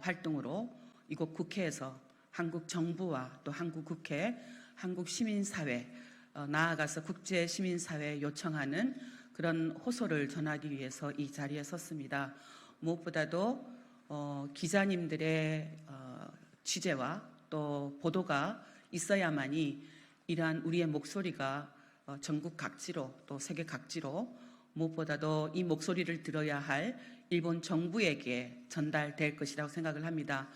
활동으로 이곳 국회에서 한국 정부와 또 한국 국회, 한국 시민사회 어, 나아가서 국제 시민사회 요청하는 그런 호소를 전하기 위해서 이 자리에 섰습니다. 무엇보다도 어, 기자님들의 어, 취재와 또 보도가 있어야만이 이러한 우리의 목소리가 어, 전국 각지로 또 세계 각지로 무엇보다도 이 목소리를 들어야 할 일본 정부에게 전달될 것이라고 생각을 합니다.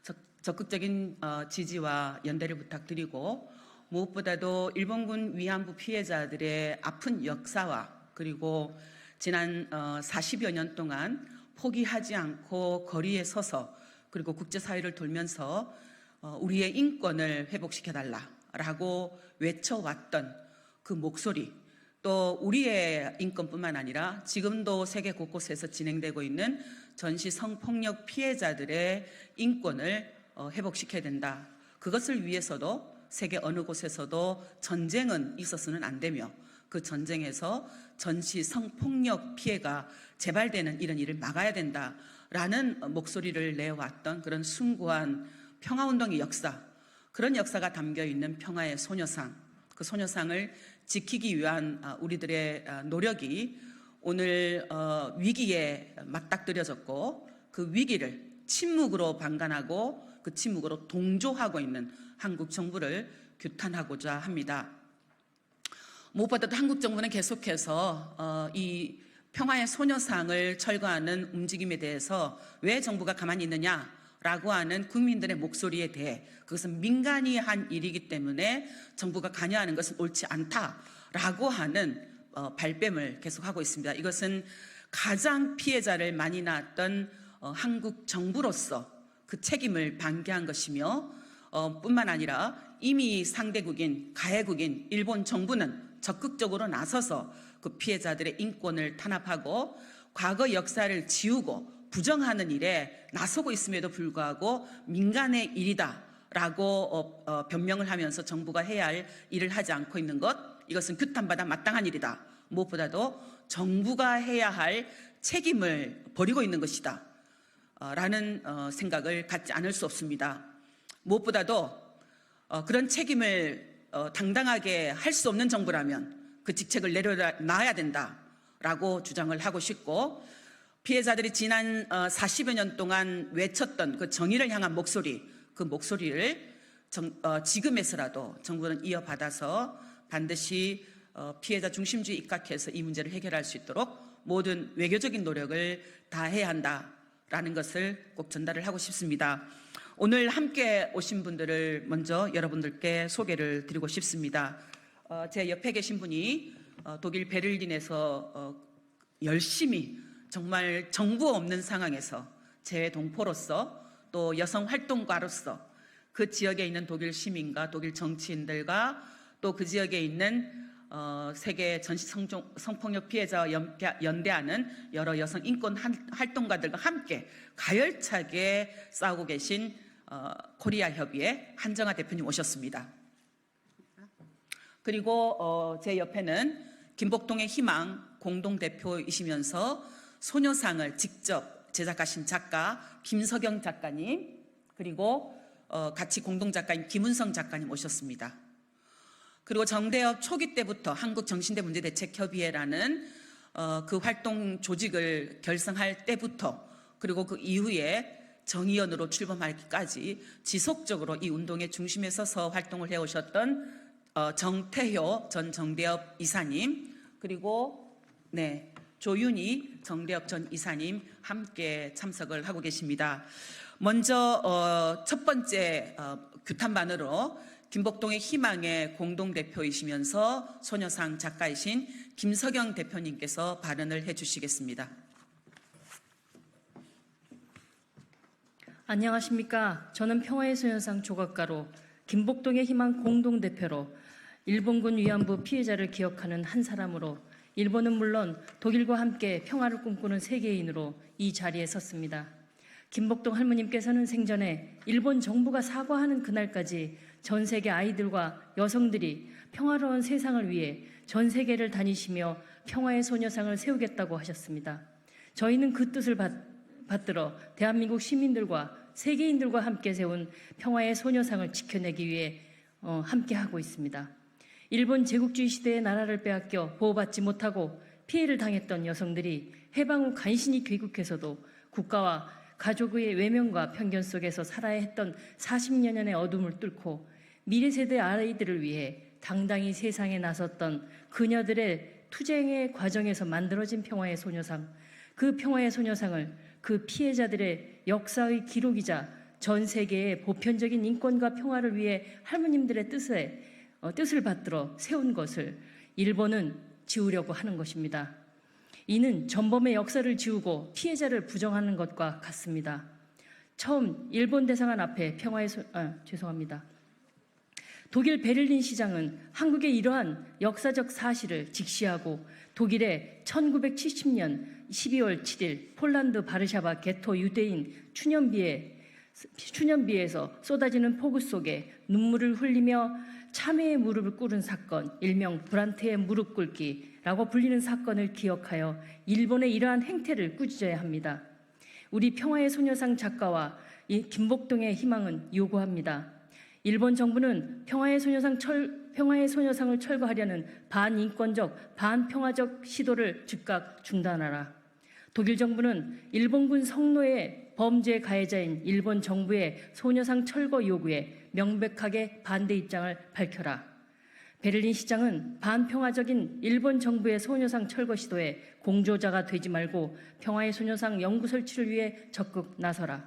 적, 적극적인 어, 지지와 연대를 부탁드리고 무엇보다도 일본군 위안부 피해자들의 아픈 역사와 그리고 지난 어, 40여 년 동안 포기하지 않고 거리에 서서 그리고 국제사회를 돌면서 어, 우리의 인권을 회복시켜달라라고 외쳐왔던 그 목소리 또 우리의 인권뿐만 아니라 지금도 세계 곳곳에서 진행되고 있는 전시 성폭력 피해자들의 인권을 어, 회복시켜야 된다. 그것을 위해서도 세계 어느 곳에서도 전쟁은 있어서는 안 되며 그 전쟁에서 전시 성폭력 피해가 재발되는 이런 일을 막아야 된다라는 목소리를 내왔던 그런 숭고한 평화운동의 역사, 그런 역사가 담겨 있는 평화의 소녀상, 그 소녀상을 지키기 위한 아, 우리들의 아, 노력이 오늘 어, 위기에 맞닥뜨려졌고 그 위기를 침묵으로 방관하고 그 침묵으로 동조하고 있는 한국 정부를 규탄하고자 합니다. 무엇보다도 한국 정부는 계속해서 어, 이 평화의 소녀상을 철거하는 움직임에 대해서 왜 정부가 가만히 있느냐 라고 하는 국민들의 목소리에 대해 그것은 민간이 한 일이기 때문에 정부가 관여하는 것은 옳지 않다라고 하는 어, 발뺌을 계속하고 있습니다. 이것은 가장 피해자를 많이 낳았던 어, 한국 정부로서 그 책임을 방기한 것이며 어, 뿐만 아니라 이미 상대국인 가해국인 일본 정부는 적극적으로 나서서 그 피해자들의 인권을 탄압하고 과거 역사를 지우고 부정하는 일에 나서고 있음에도 불구하고 민간의 일이다라고 어, 어, 변명을 하면서 정부가 해야 할 일을 하지 않고 있는 것 이것은 규탄받아 마땅한 일이다. 무엇보다도 정부가 해야 할 책임을 버리고 있는 것이다. 어, 라는 어, 생각을 갖지 않을 수 없습니다. 무엇보다도 어, 그런 책임을 어, 당당하게 할 수 없는 정부라면 그 직책을 내려놔야 된다라고 주장을 하고 싶고 피해자들이 지난 어, 40여 년 동안 외쳤던 그 정의를 향한 목소리 그 목소리를 정, 어, 지금에서라도 정부는 이어받아서 반드시 어, 피해자 중심주의 입각해서 이 문제를 해결할 수 있도록 모든 외교적인 노력을 다해야 한다라는 것을 꼭 전달을 하고 싶습니다. 오늘 함께 오신 분들을 먼저 여러분들께 소개를 드리고 싶습니다. 어, 제 옆에 계신 분이 어, 독일 베를린에서 어, 열심히 정말 정부 없는 상황에서 제 동포로서 또 여성 활동가로서 그 지역에 있는 독일 시민과 독일 정치인들과 또 그 지역에 있는 어, 세계 전시 성종, 성폭력 피해자와 연대, 연대하는 여러 여성 인권 한- 활동가들과 함께 가열차게 싸우고 계신 어, 코리아 협의회 한정아 대표님 오셨습니다. 그리고 어, 제 옆에는 김복동의 희망 공동 대표이시면서 소녀상을 직접 제작하신 작가 김석영 작가님 그리고 어, 같이 공동 작가인 김은성 작가님 오셨습니다. 그리고 정대협 초기 때부터 한국 정신대 문제 대책 협의회라는 어, 그 활동 조직을 결성할 때부터 그리고 그 이후에 정의연으로 출범하기까지 지속적으로 이 운동의 중심에 서서 활동을 해오셨던 어, 정태효 전 정대협 이사님 그리고 네 조윤희 정대협 전 이사님 함께 참석을 하고 계십니다. 먼저 어, 첫 번째 어, 규탄반으로 김복동의 희망의 공동대표이시면서 소녀상 작가이신 김석영 대표님께서 발언을 해주시겠습니다. 안녕하십니까. 저는 평화의 소녀상 조각가로 김복동의 희망 공동대표로 일본군 위안부 피해자를 기억하는 한 사람으로 일본은 물론 독일과 함께 평화를 꿈꾸는 세계인으로 이 자리에 섰습니다. 김복동 할머님께서는 생전에 일본 정부가 사과하는 그날까지 전 세계 아이들과 여성들이 평화로운 세상을 위해 전 세계를 다니시며 평화의 소녀상을 세우겠다고 하셨습니다. 저희는 그 뜻을 받, 받들어 대한민국 시민들과 세계인들과 함께 세운 평화의 소녀상을 지켜내기 위해 어, 함께 하고 있습니다. 일본 제국주의 시대의 나라를 빼앗겨 보호받지 못하고 피해를 당했던 여성들이 해방 후 간신히 귀국해서도 국가와 가족의 외면과 편견 속에서 살아야 했던 40여 년의 어둠을 뚫고 미래 세대 아이들을 위해 당당히 세상에 나섰던 그녀들의 투쟁의 과정에서 만들어진 평화의 소녀상, 그 평화의 소녀상을 그 피해자들의 역사의 기록이자 전 세계의 보편적인 인권과 평화를 위해 할머님들의 뜻에 어, 뜻을 받들어 세운 것을 일본은 지우려고 하는 것입니다. 이는 전범의 역사를 지우고 피해자를 부정하는 것과 같습니다. 처음 일본 대사관 앞에 평화의 소, 아, 죄송합니다. 독일 베를린 시장은 한국의 이러한 역사적 사실을 직시하고 독일의 1970년 12월 7일 폴란드 바르샤바 게토 유대인 추념비에 추념비에서 쏟아지는 폭우 속에 눈물을 흘리며 참회의 무릎을 꿇은 사건, 일명 브란트의 무릎 꿇기라고 불리는 사건을 기억하여 일본의 이러한 행태를 꾸짖어야 합니다. 우리 평화의 소녀상 작가와 이 김복동의 희망은 요구합니다. 일본 정부는 평화의 소녀상 철, 평화의 소녀상을 철거하려는 반인권적, 반평화적 시도를 즉각 중단하라. 독일 정부는 일본군 성노예 범죄 가해자인 일본 정부의 소녀상 철거 요구에 명백하게 반대 입장을 밝혀라. 베를린 시장은 반평화적인 일본 정부의 소녀상 철거 시도에 공조자가 되지 말고 평화의 소녀상 연구 설치를 위해 적극 나서라.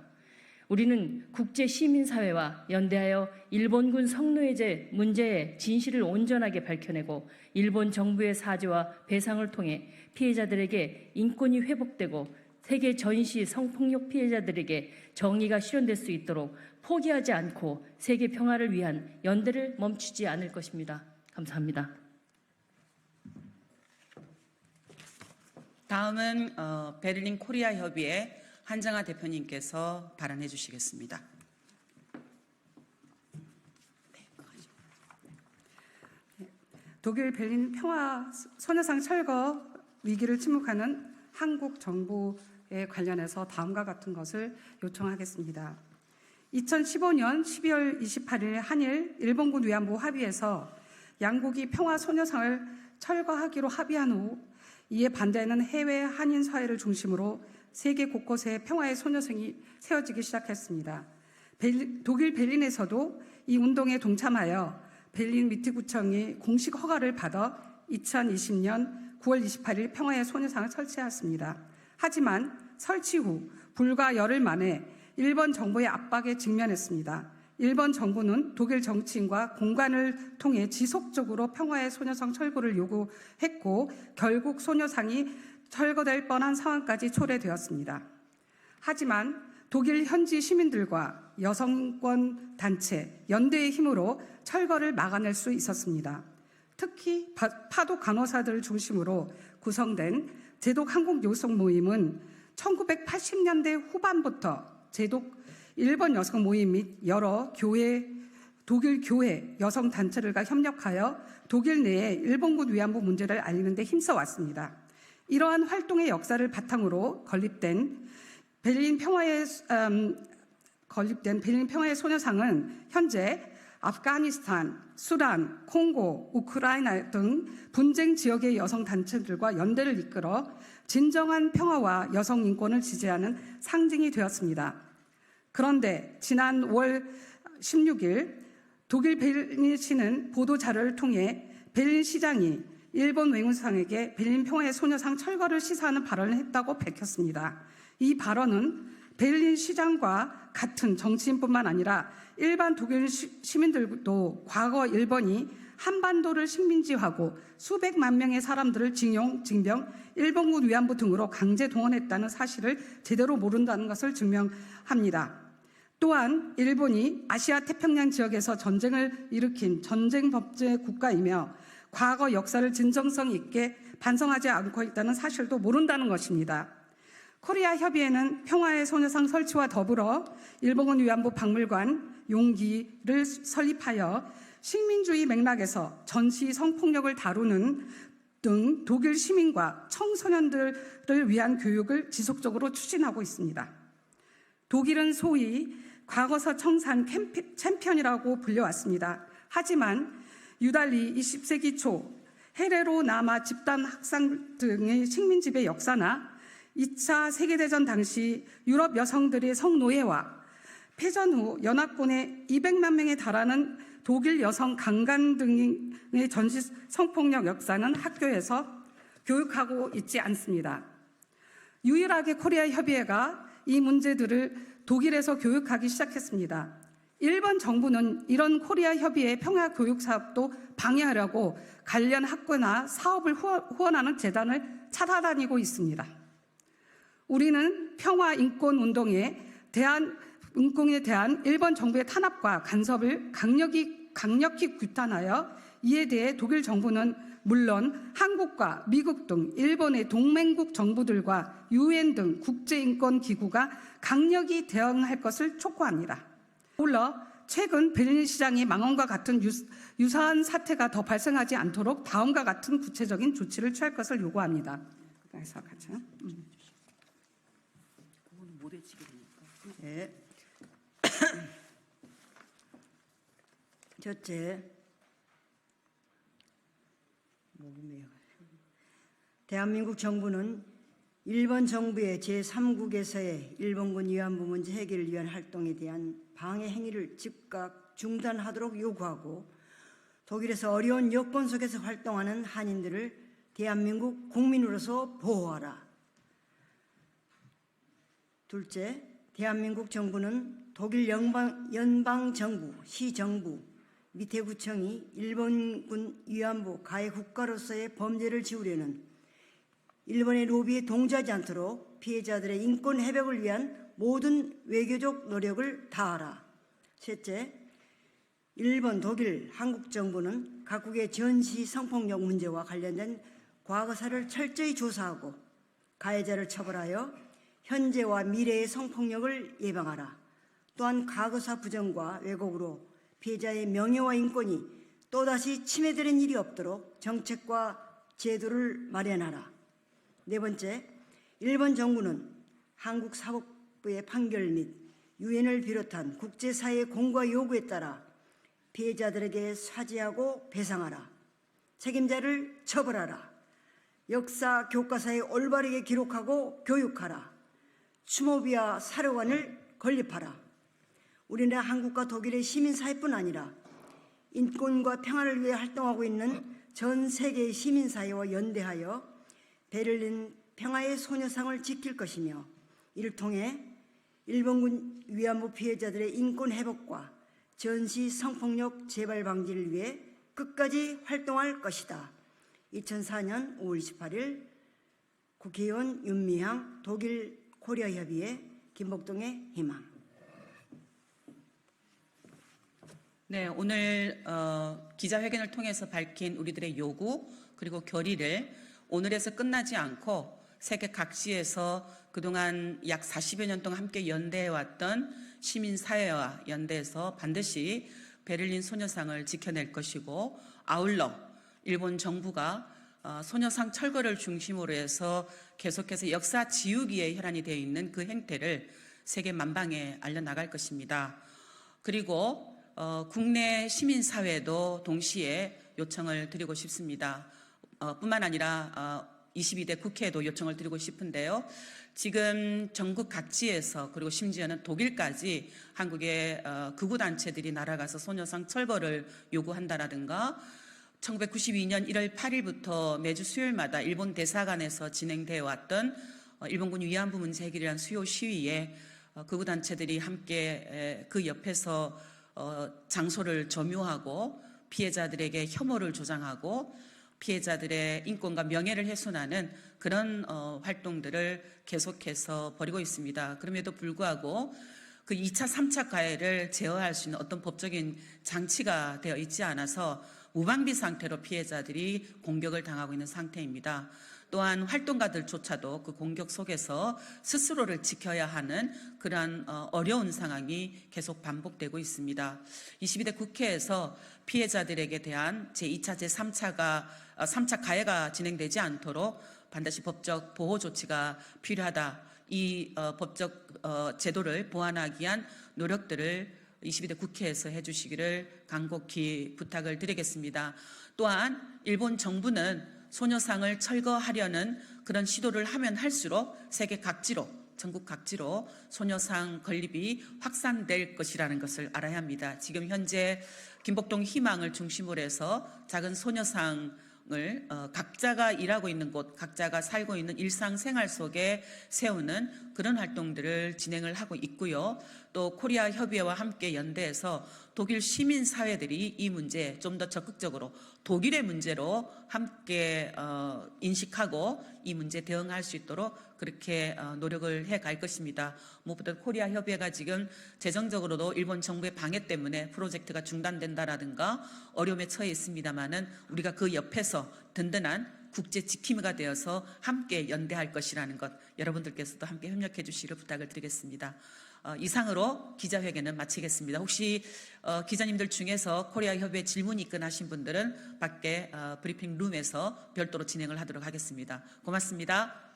우리는 국제 시민사회와 연대하여 일본군 성노예제 문제의 진실을 온전하게 밝혀내고 일본 정부의 사죄와 배상을 통해 피해자들에게 인권이 회복되고 세계 전시 성폭력 피해자들에게 정의가 실현될 수 있도록 포기하지 않고 세계 평화를 위한 연대를 멈추지 않을 것입니다. 감사합니다. 다음은 어, 베를린 코리아 협의회 한정아 대표님께서 발언해 주시겠습니다. 독일 베를린 평화 소녀상 철거 위기를 침묵하는 한국 정부에 관련해서 다음과 같은 것을 요청하겠습니다. 2015년 12월 28일 한일 일본군 위안부 합의에서 양국이 평화 소녀상을 철거하기로 합의한 후 이에 반대하는 해외 한인 사회를 중심으로 세계 곳곳에 평화의 소녀상이 세워지기 시작했습니다. 벨- 독일 베를린에서도 이 운동에 동참하여 베를린 미트구청이 공식 허가를 받아 2020년 9월 28일 평화의 소녀상을 설치했습니다. 하지만 설치 후 불과 열흘 만에 일본 정부의 압박에 직면했습니다. 일본 정부는 독일 정치인과 공간을 통해 지속적으로 평화의 소녀상 철거를 요구했고 결국 소녀상이 철거될 뻔한 상황까지 초래되었습니다. 하지만 독일 현지 시민들과 여성권 단체, 연대의 힘으로 철거를 막아낼 수 있었습니다. 특히 파- 파독 간호사들을 중심으로 구성된 제독 한국 여성 모임은 1980년대 후반부터 제독 일본 여성 모임 및 여러 교회, 독일 교회 여성 단체들과 협력하여 독일 내에 일본군 위안부 문제를 알리는 데 힘써 왔습니다. 이러한 활동의 역사를 바탕으로 건립된 베를린 평화의 음, 건립된 베를린 평화의 소녀상은 현재 아프가니스탄, 수단, 콩고, 우크라이나 등 분쟁 지역의 여성 단체들과 연대를 이끌어 진정한 평화와 여성 인권을 지지하는 상징이 되었습니다. 그런데 지난 5월 16일 독일 베를린시는 보도 자료를 통해 베를린 시장이 일본 외무상에게 베를린 평화의 소녀상 철거를 시사하는 발언을 했다고 밝혔습니다. 이 발언은 베를린 시장과 같은 정치인뿐만 아니라 일반 독일 시- 시민들도 과거 일본이 한반도를 식민지화하고 수백만 명의 사람들을 징용, 징병, 일본군 위안부 등으로 강제 동원했다는 사실을 제대로 모른다는 것을 증명합니다. 또한 일본이 아시아 태평양 지역에서 전쟁을 일으킨 전쟁 법제 국가이며 과거 역사를 진정성 있게 반성하지 않고 있다는 사실도 모른다는 것입니다. 코리아 협의회는 평화의 소녀상 설치와 더불어 일본군 위안부 박물관 용기를 설립하여 식민주의 맥락에서 전시 성폭력을 다루는 등 독일 시민과 청소년들을 위한 교육을 지속적으로 추진하고 있습니다. 독일은 소위 과거사 청산 캠피- 챔피언이라고 불려왔습니다. 하지만 유달리 20세기 초 헤레로 남아 집단 학살 등의 식민지배 역사나 2차 세계대전 당시 유럽 여성들의 성노예와 패전 후 연합군의 200만 명에 달하는 독일 여성 강간 등의 전시 성폭력 역사는 학교에서 교육하고 있지 않습니다. 유일하게 코리아 협의회가 이 문제들을 독일에서 교육하기 시작했습니다. 일본 정부는 이런 코리아 협의회 평화 교육 사업도 방해하려고 관련 학교나 사업을 후원- 후원하는 재단을 찾아다니고 있습니다. 우리는 평화 인권 운동에 대한 운동에 대한 일본 정부의 탄압과 간섭을 강력히 강력히 규탄하여 이에 대해 독일 정부는 물론 한국과 미국 등 일본의 동맹국 정부들과 유엔 등 국제인권 기구가 강력히 대응할 것을 촉구합니다. 아울러 최근 베를린 시장의 망언과 같은 유, 유사한 사태가 더 발생하지 않도록 다음과 같은 구체적인 조치를 취할 것을 요구합니다. 그래서 같이 음. 네. 첫째. 대한민국 정부는 일본 정부의 제3국에서의 일본군 위안부 문제 해결을 위한 활동에 대한 방해 행위를 즉각 중단하도록 요구하고 독일에서 어려운 여건 속에서 활동하는 한인들을 대한민국 국민으로서 보호하라. 둘째, 대한민국 정부는 독일 연방, 연방 정부, 시 정부, 밑에 구청이 일본군 위안부 가해 국가로서의 범죄를 지우려는 일본의 로비에 동조하지 않도록 피해자들의 인권 회복을 위한 모든 외교적 노력을 다하라. 셋째, 일본, 독일, 한국 정부는 각국의 전시 성폭력 문제와 관련된 과거사를 철저히 조사하고 가해자를 처벌하여 현재와 미래의 성폭력을 예방하라. 또한 과거사 부정과 왜곡으로 피해자의 명예와 인권이 또다시 침해되는 일이 없도록 정책과 제도를 마련하라. 네 번째, 일본 정부는 한국 사법부의 판결 및 유엔을 비롯한 국제사회의 공과 요구에 따라 피해자들에게 사죄하고 배상하라. 책임자를 처벌하라. 역사 교과서에 올바르게 기록하고 교육하라. 추모비와 사료관을 건립하라. 우리나라 한국과 독일의 시민사회뿐 아니라 인권과 평화를 위해 활동하고 있는 전 세계의 시민사회와 연대하여 베를린 평화의 소녀상을 지킬 것이며 이를 통해 일본군 위안부 피해자들의 인권 회복과 전시 성폭력 재발 방지를 위해 끝까지 활동할 것이다. 2004년 5월 28일 국회의원 윤미향 독일 코리아 협의회 김복동의 희망. 네, 오늘 어, 기자회견을 통해서 밝힌 우리들의 요구 그리고 결의를 오늘에서 끝나지 않고 세계 각지에서 그동안 약 40여 년 동안 함께 연대해왔던 시민사회와 연대해서 반드시 베를린 소녀상을 지켜낼 것이고 아울러 일본 정부가 어, 소녀상 철거를 중심으로 해서 계속해서 역사 지우기에 혈안이 되어 있는 그 행태를 세계 만방에 알려나갈 것입니다. 그리고 어, 국내 시민사회도 동시에 요청을 드리고 싶습니다. 어, 뿐만 아니라 어, 22대 국회에도 요청을 드리고 싶은데요. 지금 전국 각지에서 그리고 심지어는 독일까지 한국의 어, 극우단체들이 날아가서 소녀상 철거를 요구한다라든가 1992년 1월 8일부터 매주 수요일마다 일본 대사관에서 진행되어 왔던 어, 일본군 위안부 문제 위한 수요 시위에 어, 극우 단체들이 함께 에, 그 옆에서 어, 장소를 점유하고 피해자들에게 혐오를 조장하고 피해자들의 인권과 명예를 훼손하는 그런 어, 활동들을 계속해서 벌이고 있습니다. 그럼에도 불구하고 그 2차, 3차 가해를 제어할 수 있는 어떤 법적인 장치가 되어 있지 않아서 무방비 상태로 피해자들이 공격을 당하고 있는 상태입니다. 또한 활동가들조차도 그 공격 속에서 스스로를 지켜야 하는 그러한 어, 어려운 상황이 계속 반복되고 있습니다. 22대 국회에서 피해자들에게 대한 제2차, 제3차가 3차 가해가 진행되지 않도록 반드시 법적 보호 조치가 필요하다. 이 어, 법적 어, 제도를 보완하기 위한 노력들을 22대 국회에서 해주시기를 간곡히 부탁을 드리겠습니다. 또한 일본 정부는 소녀상을 철거하려는 그런 시도를 하면 할수록 세계 각지로 전국 각지로 소녀상 건립이 확산될 것이라는 것을 알아야 합니다. 지금 현재 김복동 희망을 중심으로 해서 작은 소녀상을 어, 각자가 일하고 있는 곳, 각자가 살고 있는 일상생활 속에 세우는 그런 활동들을 진행을 하고 있고요. 또 코리아 협의회와 함께 연대해서 독일 시민 사회들이 이 문제 좀 더 적극적으로 독일의 문제로 함께 어, 인식하고 이 문제 대응할 수 있도록 그렇게 어, 노력을 해 갈 것입니다. 무엇보다 코리아 협의회가 지금 재정적으로도 일본 정부의 방해 때문에 프로젝트가 중단된다라든가 어려움에 처해 있습니다만은 우리가 그 옆에서 든든한 국제 지킴이가 되어서 함께 연대할 것이라는 것 여러분들께서도 함께 협력해 주시기를 부탁을 드리겠습니다. 어, 이상으로 기자회견은 마치겠습니다. 혹시 어, 기자님들 중에서 코리아 협의회 질문 입건하신 분들은 밖에 어, 브리핑 룸에서 별도로 진행을 하도록 하겠습니다. 고맙습니다.